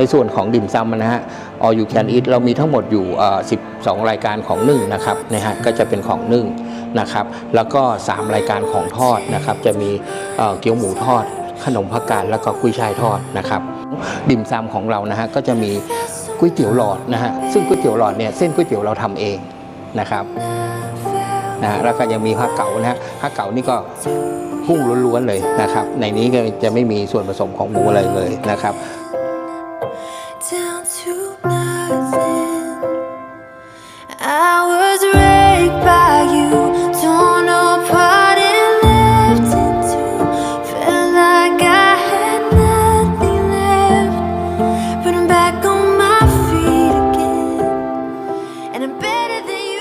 ในส่วนของดิ่มซำนะฮะ all you can eat เรามีทั้งหมดอยู่ 12 รายการของนึ่งนะครับนะฮะก็จะเป็นของนึ่งนะครับ แล้วก็ 3 รายการของทอดนะครับ จะมีเกี๊ยวหมูทอด ขนมผักกาดแล้วก็กุ้ยช่ายทอดนะครับ ดิ่มซำของเรานะฮะก็จะมีก๋วยเตี๋ยวหลอดนะฮะซึ่งก๋วยเตี๋ยวหลอดเนี่ยเส้นก๋วยเตี๋ยวเราทำเองนะครับนะฮะแล้วก็ยังมีผ้าเก๋านะฮะผ้าเก๋านี่ก็กุ้งล้วนๆเลยนะครับ ในนี้ก็จะไม่มีส่วนผสมของหมูอะไรเลยนะครับ down to nothing.